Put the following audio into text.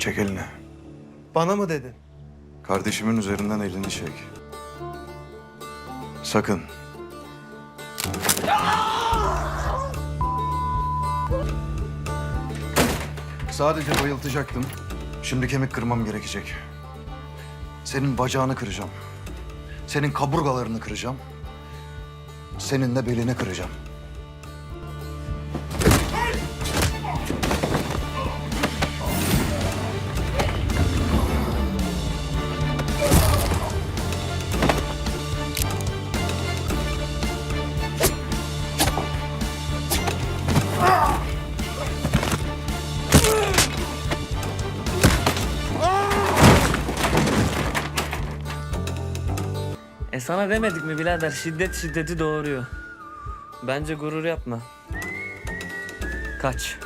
Çek elini. Bana mı dedin? Kardeşimin üzerinden elini çek. Sakın. Sadece bayıltacaktım. Şimdi kemik kırmam gerekecek. Senin bacağını kıracağım. Senin kaburgalarını kıracağım. Senin de belini kıracağım. E sana demedik mi birader şiddet şiddeti doğuruyor. Bence gurur yapma. Kaç.